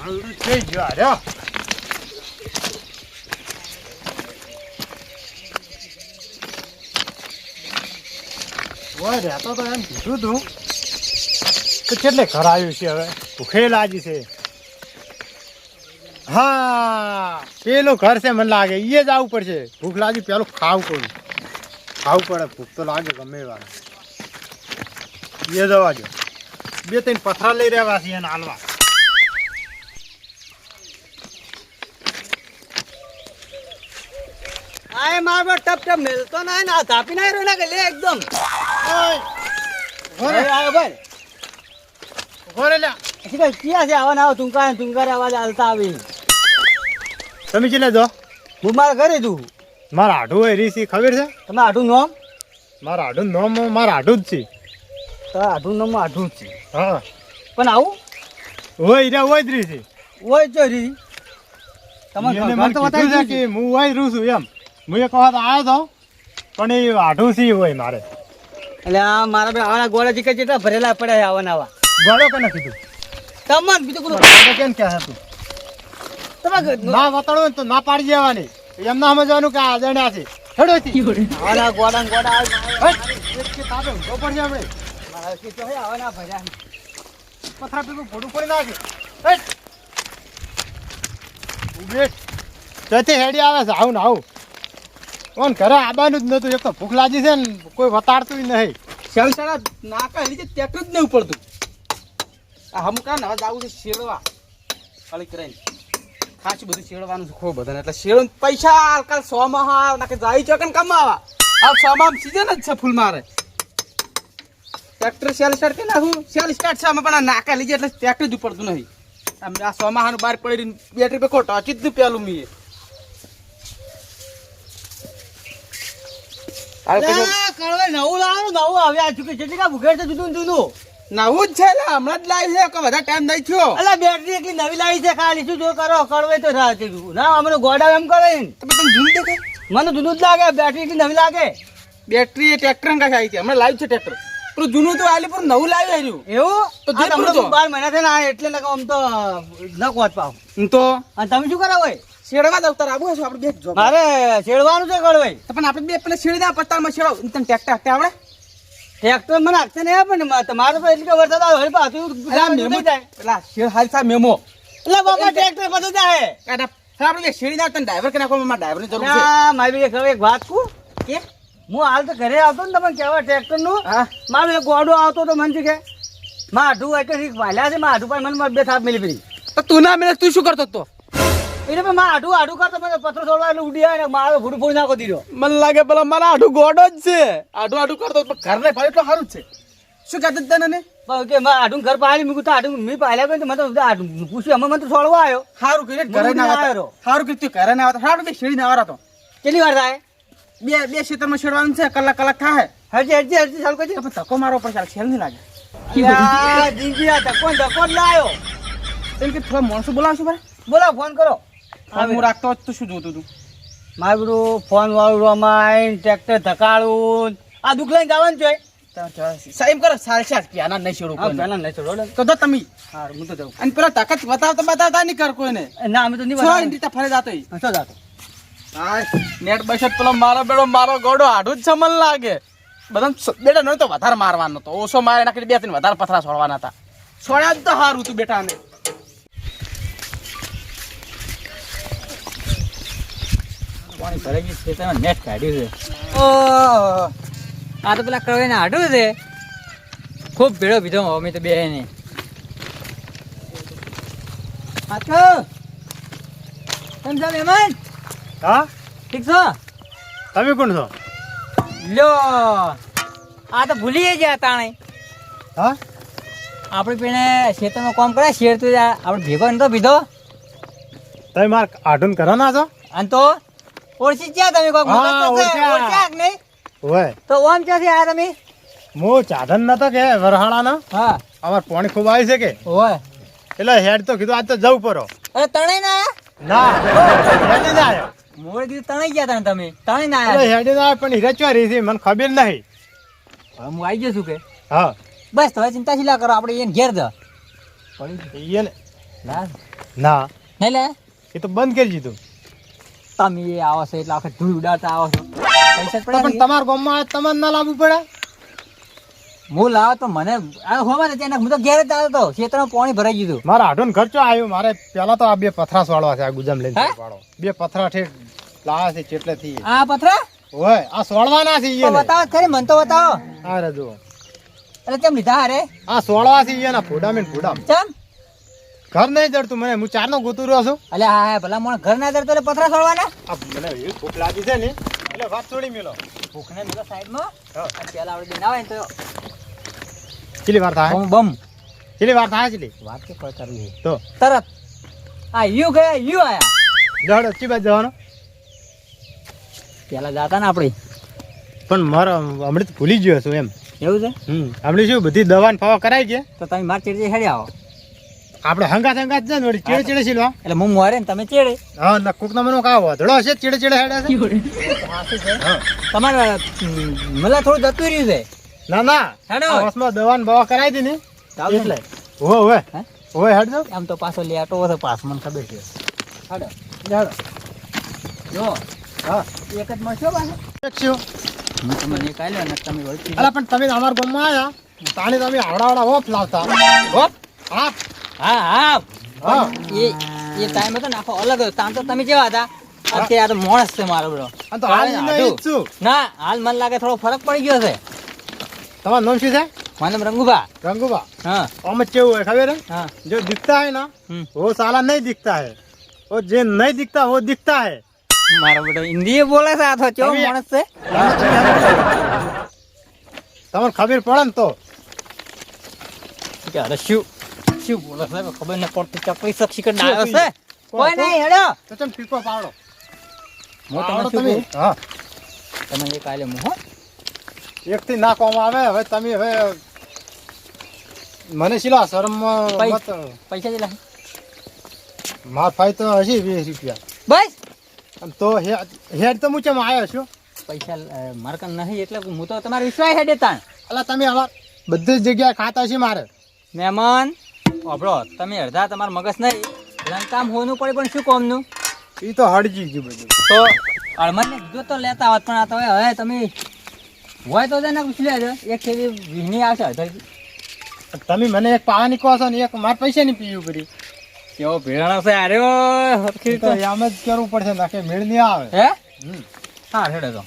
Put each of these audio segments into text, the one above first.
મારું થઈ ગયો હાર્યો ઓય, રહેતો તો એમ કીધું તું તો કેટલે ઘર આવ્યું છે હવે? ભૂખે લાગી છે. હા, પેલું ઘર છે મને લાગે. એ જ આવવું પડશે. ભૂખ લાગી, પેલું ખાવું પડ્યું ખાવું પડે, ભૂખ તો લાગે ગમે વાર એ જવા જો બે ત્રણ પથરા લઈ રહ્યા છે એને હાલવા. આય માર પર ટપ ટપ મેલતો ના ના તાપી ના રહ્યો લે એકદમ. ઘરે આયો ભાઈ. ઘરે ક્યાં છે? આવા ના આવો તુંકાર તુંકાર અવાજ હાલતા આવી. તમે ચીલે જો. હું મારા ઘરે છું મારા આઢું હોય રીસી ખબર છે? તમે આઠું નોમ મારા આઢું નોમ મારા આઢું જ છે. તો આઠું નોમ આઠું જ છે. હા. પણ આવું? હોય રે હોય જ રીસી. હોય તમારે એને ઘર તો બતાવી કે હું હોય રૂ છું એમ. હું એક વખત આવ્યો તો પણ એ આઢું સી હોય મારે. એટલે આ મારા બે આવાના ગોળા ચીકા જેટલા ભરેલા પડ્યા છે આવા ગોળો કે નથી તું? તમને બીજું કોઈ કેમ કે તું? તમે ના વતાડો તો ના પાડી દેવાની. એમ ના સમજવાનું કે આ અજાણ્યા છે. હેડો આવાના ગોડા ગોડા એક કે તાપે ઊંધો પડશે આપણે મારા કે તો હે આવાના ભર્યા પથરા પીવું ફોટું પડી નાખે. હટ. ઊભી રહે. હેડી આવે છે. આવું ને આવું. કોણ ઘરે આવવાનું જ નતું એક તો ભૂખ લાગી છે ને, કોઈ વતાડતું નહીં. શાળા નાકા લીધે ટ્રેક્ટર જ નહીં ઉપડતું. આ હમકા ને હવે આવું છે શેરવા ખાલી કરીને ખાસું બધું શેરવાનું છે ખૂબ બધાને. એટલે શેરો પૈસા હાલ સો માં હાલ. નાખે જાય ચોકન કમાવા. આ સો માં સીઝન જ છે ફૂલ મારે. ટ્રેક્ટર સેલ સ્ટાર્ટ કરી નાખું સેલ સ્ટાર્ટ છે અમે પણ નાકા લીધે એટલે ટ્રેક્ટર જ ઉપડતું નહીં. આ સો માં બહાર પડી બેટરી પે ખોટો. ચીજ પેલું મીએ હાલ પછી કળવે નવું લાવવાનું નવું હવે આ ચૂકી છે છે જુદું જુદું? નવું જ છે ને હમણાં જ લાવી છે કે વધારે ટાઈમ નહીં થયો. અલા બેટરી એકલી નવી લાવી છે ખાલી. શું જો કરો કડવે તો રાહ ના અમને ગોડા એમ કરે. તમે જૂનું મને જુદું જ લાગે બેટરી એકલી નવી લાગે. બેટરી એ ટ્રેક્ટર કાંઈ આવી છે હમણાં લાવ્યું છે ટ્રેક્ટર પેલું જૂનું તો આલી પણ નવું લાવી આવ્યું એવું? તો જો. બાર મહિના થયા ને એટલે લગાવ આમ તો ન કોચ પાવ તો અને તમે શું કરાવો હોય? શેડવા દઉં તાર આવું હશે આપણે બે જો. મારે છેડવાનું છે કળવે તો પણ આપણે બે પેલા શેડી ના પત્તામાં શેડો તને ટ્રેક્ટર હાંકતા આવડે? ટ્રેક્ટર મને હાંકતા નહીં તમારે એટલે કે વરસાદ આવે વળી પાછું મેમો જાય પેલા શેડ હાલ સા મેમો. એટલે બાપા ટ્રેક્ટર બધું જાય હવે આપણે શેડી ના તને ડ્રાઈવર કે નાખો મારા ડ્રાઈવરની જરૂર છે. મારી એક હવે એક વાત કહું કે? હું હાલ તો ઘરે આવતો ને તમને કહેવા ટ્રેક્ટરનું હા. મારું એક ગોડો આવતો તો મને કે? માઢું એક રીક ભાલ્યા છે માઢું પણ મને બે થાપ મેલી પડી. તો તું ના મિલે તું શું કરતો તો? એટલે પણ માઢું આઢું કરતો મને પત્રો છોડવા એટલે ઉડી આવે મારો ભૂડું ફોડી નાખો દીધો મને લાગે પેલા મારા આઢું ગોડો જ છે. આઢું આઢું કરતો પણ ઘર ને ભાઈ એટલો સારું જ છે. શું કહેતો તને? ને કે મારે આઢું ઘર પાડી મૂકું તો આઢું મેં કર્યું તો મને તો આઢું પૂછ્યું અમે મને તો છોડવા આવ્યો. સારું મને ઘરે ના આવ્યો. સારું તું ઘરે ના આવતા. સારું બે શેડી ના આવરા તો. કેટલી વાર થાય? બે બે ક્ષેત્રમાં શેડવાનું છે કલાક કલાક થાય હરજી હરજી હરજી ચાલુ કરજે તો પણ ધક્કો મારવો પડશે છેલ નહીં લાગે. ધક્કો ધક્કો જ લાયો. એમ કે થોડા માણસો બોલાવશો ભાઈ? બોલો ફોન કરો. ફોન હું રાખતો જ તો શું જોતું તું? મારું બધું ફોન વાળું રમાય ટ્રેક્ટર ધકાડું આ દુઃખ લઈને જવાનું છે. સાહેબ કરો સાર સાર કે આના નહીં છોડું. નહીં છોડો. તો તો તમે. હારું, હું તો જાઉં. અને પેલા તાકાત બતાવતા બતાવતા નહીં કર કોઈને. ના અમે તો નહીં છ બનાવવાનું. રીતે ફરે જાતો હા, જાતો? નેટ બસત પેલો મારો બેડો મારો ગોડો આડું જ છે લાગે. બધા બેટા નતો વધારે મારવાનો તો. ઓછો મારે નાખી બે ત્રણ વધારે પથરા છોડવાના હતા. છોડ્યા તો સારું તું બેટા પાણી ભરાઈ ગયું છે, તમે નેટ કાઢ્યું છે. ઓહ, આ તો પેલા કળવાઈને હાડું છે. ખૂબ ભેળો પીધો અમે તો બે ને હાથો કેમ મહેમાન? હા? ઠીક છો? તમે કોણ છો? લ્યો આ તો ભૂલી ગયા તાણે. હા? આપણે પેણે ખેતરમાં કામ કરે શેર તો આપણે ભેગો નતો પીધો તમે માર આઢું કરવાના છો અને તો ઓળખી ગયા તમે કોક હા, તો છે, ઓળખ્યા. ઓળખ્યા કે નહીં? ઓય. તો ઓમ ક્યાંથી આયા તમે? હું ચાધન નતો કે વરહાણાનો હા. અમાર પાણી ખૂબ આવી છે કે? ઓય. એટલે હેડ તો કીધું આજ તો જવું પડો. અરે તણાઈ ના ના હેડે ના આવ્યો આયા. મોડે કીધું તણાઈ ગયા તા ને તમે. તણાઈ ના એટલે આયા. હેડે ના આવ્યો પણ રચવા રહી છે મને ખબર નહીં. હવે હું આવી ગયો છું કે? હા. બસ તમે ચિંતા શીલા કરો આપણે એને ઘેર જ. એને ના. ના. નહીં લે? એ તો બંધ કરી દીધું. તમે આવો છો એટલે આખે ધૂળ ઉડાડતા આવો છો. પણ તમારા ગામમાં તમારે ના લાવવું પડે? હું લાવો તો મને આ હોવા ને ત્યાં હું તો ઘેર જ આવ્યો તો ખેતરમાં પાણી ભરાઈ ગયું મારા આઢોન ખર્ચો આવ્યો? મારે પેલા તો આ બે પથરા વાળવા છે આ ગુજામ લઈને પાડો બે પથરા ઠેક લાવા છે ચેટલે થી. આ પથરા? ઓય આ સોળવાના છે ઈ બતાવો ખરી મને તો બતાવો. આ રે જો એટલે કેમ લીધા અરે આ સોળવા છે ઈ ફોડા મેં ફોડા ચમ? ઘર નહીં જડતું મને હું ચાર નો ગોતું રહ્યો છું. અલે હા ભલા મને ઘર ના જડતું એટલે પથરા છોડવાના મને ભૂખ લાગી છે ને એટલે વાત છોડી મેલો. ભૂખને મેલો સાઈડમાં? હા. પેલા આપણે ના ને તો કેટલી વાર થાય? બમ ચીલી કેટલી વાર થાય છે વાત કે કોઈ કરવી તો. તરત. આ યુ ગયા યુ આયા. જડ ચી બાજ જવાનો. પેલા જાતા ને આપણે પણ મારો હમણાં ભૂલી ગયો છું એમ. એવું છે? હમ આપણે શું બધી દવા ફવા કરાઈ ગયા તો તમે માર ચીડી હેડી આવો. આપણે હંગાત હંગાત છે ને વળી ચેડે ચેડે છીલવા એટલે હું મોરે ને તમે ચેડે? હા ના કોક ના મને કાવો. વધડો હશે ચેડે ચેડે હેડે છે? તમારે મલા થોડું જતું રહ્યું છે? ના ના. હેડો. આ દવાન દવા ને બવા કરાઈ દી ને. એટલે. ઓવે ઓવે. હે? હેડજો. આમ તો પાછો લેટો હશે પાસ મને ખબર છે. હાડો. હેડો. જો હા. એક જ મળશો પાછો? એક છો. હું તમને એક આલ્યો ને તમે વળતી અલા પણ તમે અમારા ગામમાં આયા. તાણે તમે આવડાવડા હોપ લાવતા. હોપ હા હા હા. એ ટાઈમ હતો આખો અલગ હતો. તાન તમે કેવા હતા? અત્યારે આ છે મારો બ્રો. હાલ ના હાલ મને લાગે થોડો ફરક પડી ગયો છે. તમારું નામ છે? મારું રંગુભા. રંગુભા. હા. આમ ખબર હા. જો દિખતા હે ના સાલા નહીં દિખતા હે. ઓ જે નહીં દિખતા વો હે. મારો બોલે છે આ તો. માણસ છે? તમને ખબર પડે ને તો. કે શું? શું બોલે છે ખબર ન પડતી ચપડી સક્ષી કરી ડાયો છે કોઈ નહીં હેડો. તો તમે પીકો પાડો. મો તમે. શું હા. તમે એક આલે મો હો. એક થી નાખવામાં આવે હવે તમે હવે મને શીલા શરમ મત પૈસા દેલા માર ફાઈ તો હશે વીસ રૂપિયા. બસ. આમ તો હે- હેડ તો હું ચમ આવ્યો છું? પૈસા મારે નહીં એટલે હું તો તમારે વિશ્વાસ હેડે તાણ. અલા તમે હવે બધી જ જગ્યાએ ખાતા છે મારે? મહેમાન. ઓભળો તમે અડધા તમારા મગજ નહીં. લંકામ હોનું પડે પણ શું કોમનું? એ તો હળજી ગયું બધું. તો અળમદને કીધું તો લેતા આવત પણ આ તો હવે તમે હોય તો તેને પૂછી લેજો. એક થેલી વીસની આવશે અડધો તમે મને એક પાવાની કહો છો ને એક મારે પૈસા ની પીવું કરી કેવો ભેળાણો છે અરે તો. એમ જ કરવું પડશે નાખે મેળ નહીં આવે. હે. હા હેડે તો.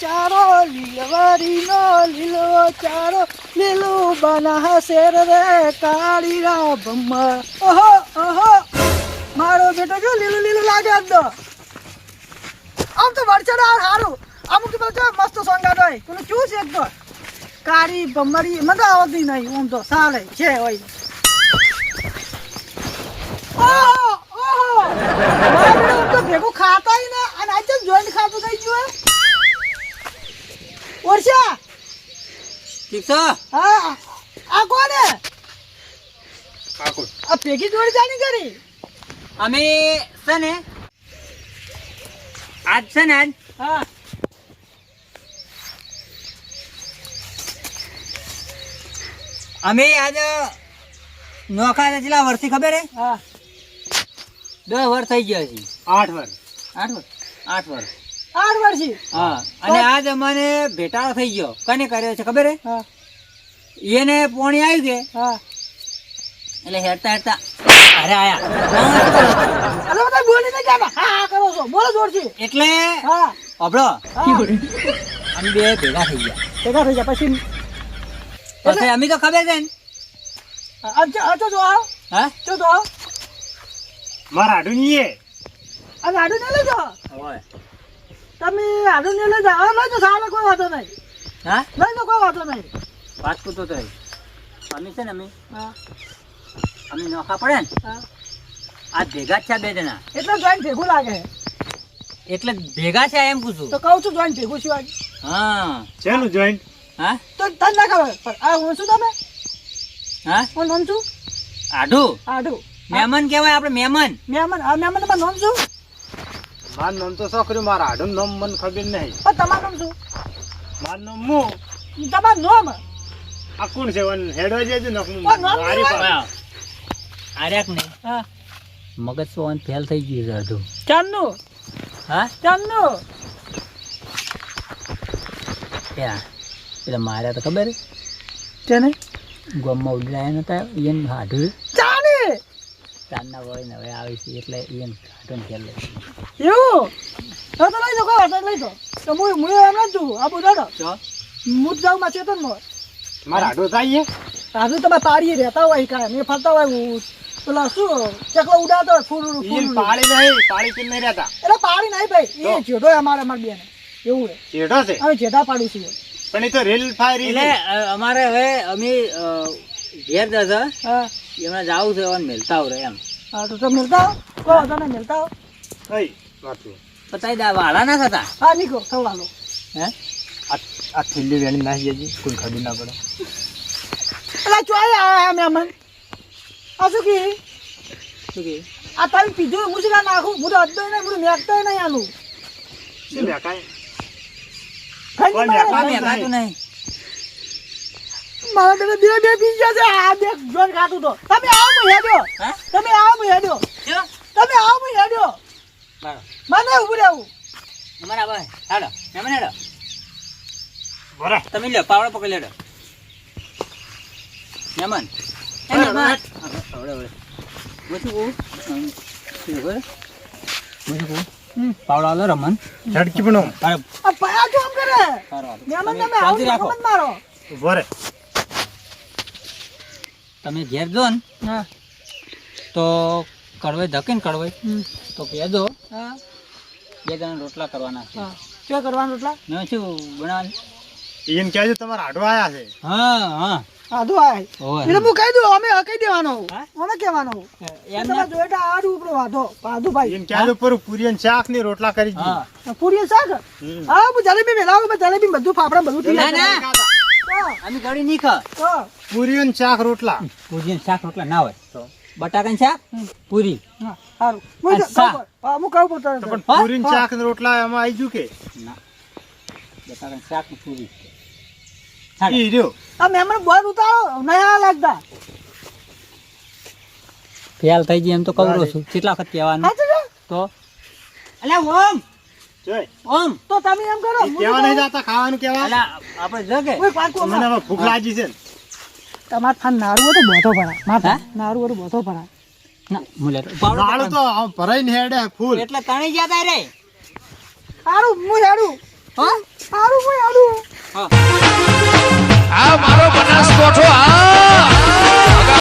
ચારો, લીલવારીનો લીલો ચારો, લીલું બના શેર રે કાળી રા ભમ્મા. ઓહો ઓહો. મારો બેટો જો લીલું લીલું લાગે આમ તો આમ તો વરસાદ આ સારું અમુક તો જો મસ્ત સોંગાડો હોય. પેલું શું છે એક તો? કાળી ભમરી મને આવતી નહીં આમ તો સાલે છે હોય. ઓહો ઓહો. તો ભેગું ખાતાય ને, અને આજે જોઈન્ટ ખાતું થઈ ગયું. વર્ષા ઠીક છે? હા આ કોને કાકુ આ ભેગી જોડી જાની કરી? અમે છે ને આજ છે ને આજ. હા. અમે આજ નોખા કેટલા વર્ષથી ખબર હે? હા. દસ વર્ષ થઈ ગયા છે. આઠ વર્ષ. આઠ વર્ષ. આઠ વર્ષ. આઠ વર્ષી. હા અને આજ અમને ભેટાળો થઈ ગયો. કને કર્યો છે ખબર હે? એને પોણી આવ્યું કે હા. એટલે હેરતા હેરતા અરે આયા. ના? અરે બધા બોલી નહીં જાતા હા હા કરો છો. બોલો જોરથી. એટલે હા. અભળો. અમે બે ભેગા થઈ ગયા. ભેગા થઈ ગયા. પછી પછી અમે તો ખબર છે ને. અચ્છા અચ્છા જો આવો. હા? જો તો આવો. મારા આડું નહીં એ. અને આડું નહીં લઈ જાઓ તમે આડું નહીં લઈ જાઓ લઈ જાઓ સામે કોઈ વાંધો નહીં. હા? લઈ તો કોઈ વાંધો નહીં. વાત કરતો તો અમે છે ને અમે? હા. અમે નોખા પડે ને? હા. આ ભેગા જ છે બે જણા. એટલે જોઈન્ટ ભેગું લાગે. એટલે ભેગા છે એમ પૂછું. તો કહું છું જોઈન્ટ ભેગું છું આજે. હા. શેનું જોઈન્ટ હા? તો તને ના ખબર. આ હું શું તમે? હા? હું નામ છું? આઢું આડું. મહેમાન કહેવાય આપણે મહેમાન મહેમાન આ મહેમાન તમારું નામ શું? મારું નામ તો છોકરી મારા હાડું નામ મને ખબર નહીં. પણ તમારું નામ શું? મારું નામ મુ તમારું નામ? આ કોણ છે? વન હેડો જે જ નામ મારી પાસે. આર્યાક ને હા. મગજ સોન ફેલ થઈ ગયું છે અડધું ચાંદનું. હા? ચાંદનું. ક્યાં? પેલા માર્યા તો ખબર તેને? ગમમાં ઉડાયા નતા એને હાડું ચાંદના વળીને હવે આવી છે એટલે એને હાડું ખેલ લે એવું? હા તો લઈ દો કોઈ વાત લઈ દો તો હું હું એમ જ છું આ બધા ચો? હું જ જાઉં માં ચેતનમાં મારા આડો થાય આજુ તમે તારી રહેતા હોય કાંઈ. મેં ફરતા હોય હું. પેલા શું? ચકલો ઉડાતો હોય ફૂલ ફૂલ પાળી નહીં પાળી કે નહીં રહેતા? એટલે પાડી નહીં ભાઈ. એ જેઠો અમારે અમારે બેન. એવું હે ચેડો છે? અમે જેઠા પાડું છીએ. પણ એ તો રેલ ફાયર એટલે અમારે હવે અમે ઘેર જશે હા. એમણે જાવું છે અને મેલતા રે એમ. હા તો તમે મિલતા હો કહો તને કઈ વાતું પતાઈ દા વાળા ના થતા હા નીકો સવાલો હે? આ થેલી વેણી નાખી જજી કોઈ ખબર ના પડે. એટલે ચોય આયા મહેમાન? આ શું કી? શું કે? આ તારી પીધું હું શું નાખું? હું તો અડતો નહીં હું મેકતો નહીં આનું. શું મેકાય? કોઈ. મેકાતું નહીં. મારા બેટા બે બે પી ગયા છે. આ બે જોન ખાતું તો. તમે આવો હું હેડ્યો હા? તમે આવો હું હેડ્યો તમે આવો હું હેડ્યો મને ઉભું રહેવું. અમારા ભાઈ હાડો. મને હેડો. બરે તમે લ્યો પાવડો પકડી લેડો. યમન. પાવડો આલો રમન. ઝડકી પણ અરે આ પયા જો આમ કરે યમન તમે આવો શાંતિ મારો. બરે તમે ઘેર જો ને તો કડવે ધકીને કડવે તો કહેજો હા. બે જણા રોટલા કરવાના છે. શું કરવાના રોટલા? ને શું બનાવવાની? ઈન કહેજો તમારા આડો આયા છે. હા હા. આડો આય એટલે હું કહી દઉં અમે કહી દેવાનો હા? અમે કહેવાનો એમ તમે જોઈતા આડું ઉપર વાંધો પાધુ ભાઈ. ઈન કહેજો પર પૂરી શાકની રોટલા કરી દી હા. શાક? હા હું જલેબી મેલાવું મેં જલેબી બધું ફાફડા બધું થઈ ના ના. અમે ગળી નહીં ખા પૂરી ને શાક રોટલા. પૂરી ને શાક રોટલા ના હોય. બટાકા શાક? પૂરી. હા, સારું. હું કહું પણ પૂરી ને શાક ને રોટલા એમાં આવી ગયું કે? ના. બટાકા ને શાક ને પૂરી. ઈ રહ્યો. આ મહેમાન બોલ ઉતારો. નયા લાગતા. ફેલ થઈ ગઈ એમ તો કવરો છું. કેટલા વખત કહેવાનું? તો. અલ્યા ઓમ ઓમ ફૂલ. એટલે તણી ગયા તા રે. સારું હું? હા સારું હા. મારો બનાસ કોઠો આ